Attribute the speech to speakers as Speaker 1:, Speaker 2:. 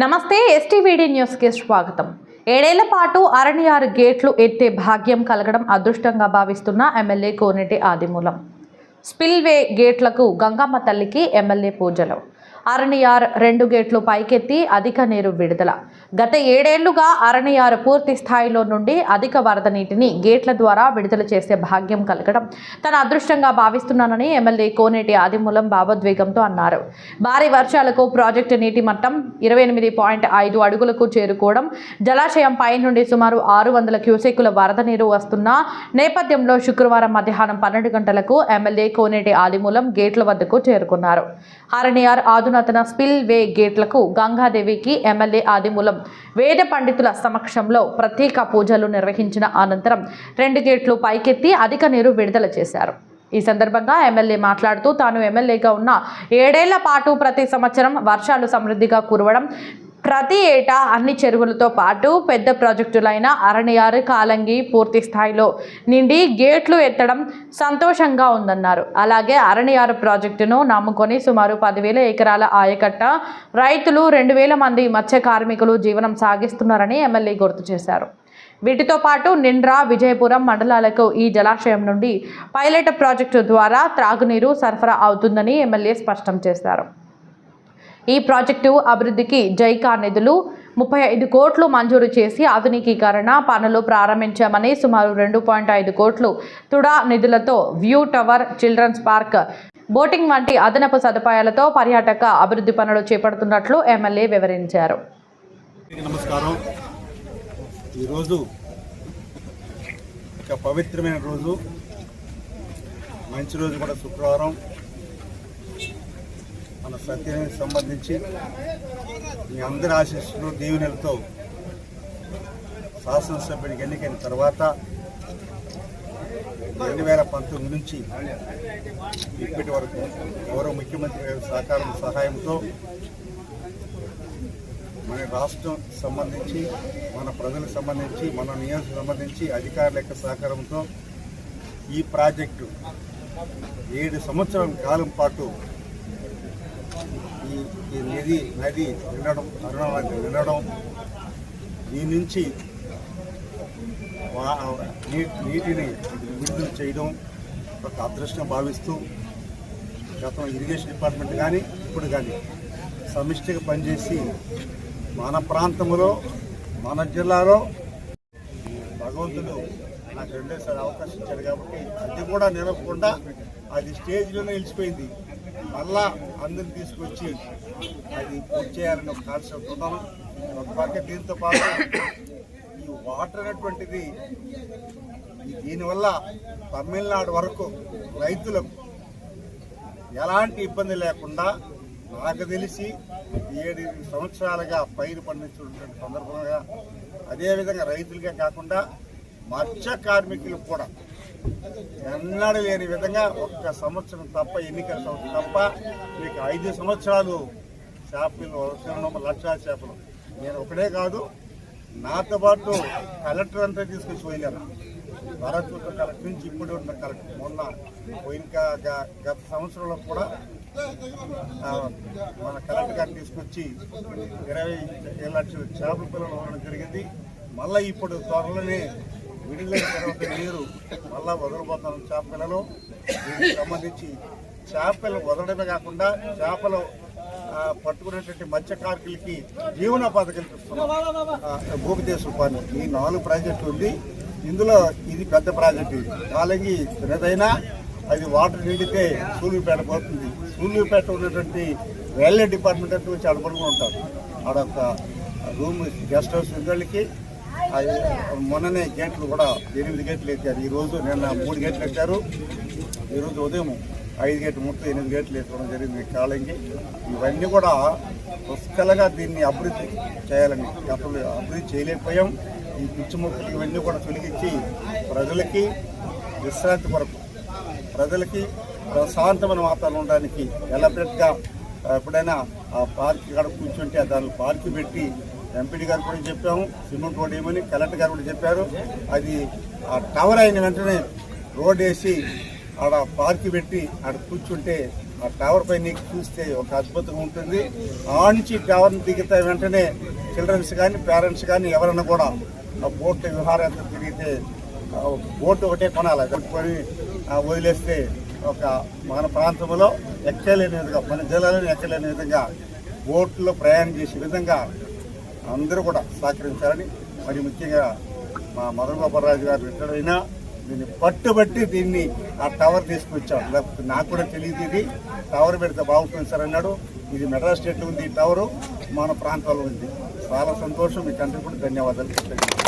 Speaker 1: నమస్తే ఎస్టీవీడీ న్యూస్కి స్వాగతం. ఏడేళ్ళ పాటు అరణ్యారు గేట్లు ఎత్తే భాగ్యం కలగడం అదృష్టంగా భావిస్తున్న ఎమ్మెల్యే కోనేటి ఆదిమూలం. స్పిల్వే గేట్లకు గంగమ్మ తల్లికి ఎమ్మెల్యే పూజలు. అరణియార్ రెండు గేట్లు పైకెత్తి అధిక నీరు విడుదల. గత ఏడేళ్ళుగా అరణియార్ పూర్తి స్థాయిలో నుండి అధిక వరద నీటిని గేట్ల ద్వారా విడుదల చేసే భాగ్యం కలగడం తన అదృష్టంగా భావిస్తున్నానని ఎమ్మెల్యే కోనేటి ఆదిమూలం భావోద్వేగంతో అన్నారు. భారీ వర్షాలకు ప్రాజెక్టు నీటి మట్టం ఇరవై ఎనిమిది పాయింట్ ఐదు అడుగులకు చేరుకోవడం జలాశయం పై నుండి సుమారు ఆరు వందల క్యూసెక్కుల వరద నీరు వస్తున్న నేపథ్యంలో శుక్రవారం మధ్యాహ్నం పన్నెండు గంటలకు ఎమ్మెల్యే కోనేటి ఆదిమూలం గేట్ల వద్దకు చేరుకున్నారు. హరణియార్ ఆధునాతన స్పిల్ వే గేట్లకు గంగాదేవికి ఎమ్మెల్యే ఆదిమూలం. వేద పండితుల సమక్షంలో ప్రత్యేక పూజలు నిర్వహించిన అనంతరం రెండు గేట్లు పైకెత్తి అధిక నీరు విడుదల చేశారు. ఈ సందర్భంగా ఎమ్మెల్యే మాట్లాడుతూ తాను ఎమ్మెల్యేగా ఉన్న ఏడేళ్ళ పాటు ప్రతి సంవత్సరం వర్షాలు సమృద్ధిగా కురవడం ప్రతి ఏటా అన్ని చెరువులతో పాటు పెద్ద ప్రాజెక్టులైన అరణ్యారు కాలంగి పూర్తి స్థాయిలో నిండి గేట్లు ఎత్తడం సంతోషంగా ఉందన్నారు. అలాగే అరణ్యారు ప్రాజెక్టును నమ్ముకొని సుమారు పదివేల ఎకరాల ఆయకట్ట రైతులు రెండు వేల మంది మత్స్య కార్మికులు జీవనం సాగిస్తున్నారని ఎమ్మెల్యే గుర్తు చేశారు. వీటితో పాటు నిండ్రా విజయపురం మండలాలకు ఈ జలాశయం నుండి పైలట్ ప్రాజెక్టు ద్వారా త్రాగునీరు సరఫరా అవుతుందని ఎమ్మెల్యే స్పష్టం చేశారు. ఈ ప్రాజెక్టు అభివృద్ధికి జైకా నిధులు ముప్పై ఐదు కోట్లు మంజూరు చేసి ఆధునికీకరణ పనులు ప్రారంభించామని సుమారు రెండు పాయింట్ ఐదు కోట్లు తుడా నిధులతో view tower children's park. Boating వంటి అదనపు సదుపాయాలతో పర్యాటక అభివృద్ధి పనులు చేపడుతున్నట్లు ఎమ్మెల్యే వివరించారు.
Speaker 2: నమస్కారం. ఈరోజు ఒక పవిత్రమైన రోజు. మంచి రోజు కూడా శుక్రవారం. సత్యానికి సంబంధించి మీ అందరి ఆశీస్సులు దీవెనలతో శాసనసభ్యుడికి ఎన్నికైన తర్వాత రెండు వేల పంతొమ్మిది నుంచి ఇప్పటి వరకు గౌరవ ముఖ్యమంత్రి గారి సహకారం సహాయంతో మన రాష్ట్రం సంబంధించి మన ప్రజలకు సంబంధించి మన నియోజకం సంబంధించి అధికారుల యొక్క సహకారంతో ఈ ప్రాజెక్టు ఏడు సంవత్సరాల కాలం పాటు ఈ ఈ నది నది వినడం అరుణ నది వినడం దీని నుంచి వా- నీటిని విడుదల చేయడం ఒక అదృష్టం భావిస్తూ గతం ఇరిగేషన్ డిపార్ట్మెంట్ కానీ ఇప్పుడు కానీ సమిష్టిగా పనిచేసి మన ప్రాంతంలో మన జిల్లాలో భగవంతుడు నాకు రెండోసారి అవకాశం ఇచ్చాడు కాబట్టి అది కూడా నిలవకుండా అది స్టేజ్లోనే నిలిచిపోయింది. మళ్ళా అందరిని తీసుకొచ్చి అది పూర్తి చేయాలని ఒక కాన్సెప్ట్ ఉన్నాం ఒక పక్క దీంతో పాటు ఈ వాటర్ అనేటువంటిది దీనివల్ల తమిళనాడు వరకు రైతులకు ఎలాంటి ఇబ్బంది లేకుండా నాకు తెలిసి ఏడు సంవత్సరాలుగా పైరు పండించుకున్నటువంటి సందర్భంగా అదేవిధంగా రైతులకే కాకుండా మత్స్య కార్మికులకు కూడా ఎన్నడూ లేని విధంగా ఒక్క సంవత్సరం తప్ప ఎన్నికల సంవత్సరం తప్ప మీకు ఐదు సంవత్సరాలు చేపలు తినడం చేపలు. నేను ఒకటే కాదు నాతో పాటు కలెక్టర్ అంతా తీసుకొచ్చి పోయినాను భరత్పూర్ కలెక్టర్ నుంచి ఇప్పుడు ఉన్న కలెక్టర్. మొన్న పోయిన గత సంవత్సరంలో కూడా మన కలెక్టర్ గారు తీసుకొచ్చి ఇరవై లక్షలు లక్షల చేపల పిల్లలు ఉండడం జరిగింది. మళ్ళీ ఇప్పుడు త్వరలోనే విడుదలైన తర్వాత నీరు మళ్ళా వదలబోతున్నాం చేప దీనికి సంబంధించి చేపలు వదలడమే కాకుండా చేపలు పట్టుకునేటువంటి మత్స్యకారులకి జీవనోపాధి కల్పిస్తున్నాం ఆ, భూమిదేశ ఈ నాలుగు ప్రాజెక్టు ఉంది ఇందులో ఇది పెద్ద ప్రాజెక్ట్. ఇది కాలంగి చిన్నదైనా అది వాటర్ నిండితే సూళ్ళూరుపేట పోతుంది. సూళ్ళూరుపేట ఉన్నటువంటి రైల్వే డిపార్ట్మెంట్ అంతా అడపడుకుని ఉంటారు. ఆడ ఒక రూమ్ గెస్ట్ హౌస్ వాళ్ళకి మొన్ననే గేట్లు కూడా ఎనిమిది గేట్లు ఎత్తారు. ఈరోజు నిన్న మూడు గేట్లు ఎత్తారు. ఈరోజు ఉదయం ఐదు గేట్లు మొత్తం ఎనిమిది గేట్లు ఎత్తడం జరిగింది కాలంకి ఇవన్నీ కూడా పుష్కలంగా దీన్ని అభివృద్ధి చేయాలని గతంలో అభివృద్ధి చేయలేకపోయాం. ఈ పిచ్చి మొక్కలు ఇవన్నీ కూడా తొలగించి ప్రజలకి విశ్రాంతి కొరకు ప్రజలకి ప్రశాంతమైన వాతావరణం ఉండడానికి ఎలబ్రెట్గా ఎప్పుడైనా ఆ పార్క్ కాడ కూర్చుంటే దాన్ని పార్క్ పెట్టి ఎంపీడీ గారు కూడా చెప్పాము సిమెంట్ రోడ్ వేయమని కలెక్టర్ గారు కూడా చెప్పారు. అది ఆ టవర్ అయిన వెంటనే రోడ్ వేసి ఆడ పార్క్ పెట్టి ఆడ కూర్చుంటే ఆ టవర్ పై నీకు చూస్తే ఒక అద్భుతంగా ఉంటుంది. ఆ నుంచి టవర్ని దిగితే వెంటనే చిల్డ్రన్స్ కానీ పేరెంట్స్ కానీ ఎవరైనా కూడా ఆ బోట్ విహారయాత్ర తిరిగితే బోట్ ఒకటే కొనాలి. కట్టుకొని ఆ వదిలేస్తే ఒక మన ప్రాంతంలో ఎక్కలేని విధంగా మన జిల్లాలో ఎక్కలేని విధంగా బోట్లో ప్రయాణం చేసే విధంగా అందరూ కూడా సహకరించాలని మరి ముఖ్యంగా మా మదన్ గోపాలరాజు గారు రిటైర్ అయినా దీన్ని పట్టుబట్టి దీన్ని ఆ టవర్ తీసుకొచ్చాం లేకపోతే నాకు కూడా తెలియదు ఇది. టవర్ పెడితే బాగుంటుంది సార్ అన్నాడు. ఇది మెడ్రాస్ స్టేట్లో ఉంది ఈ టవరు. మన ప్రాంతాల్లో ఉంది. చాలా సంతోషం. మీకు అందరికీ కూడా ధన్యవాదాలు.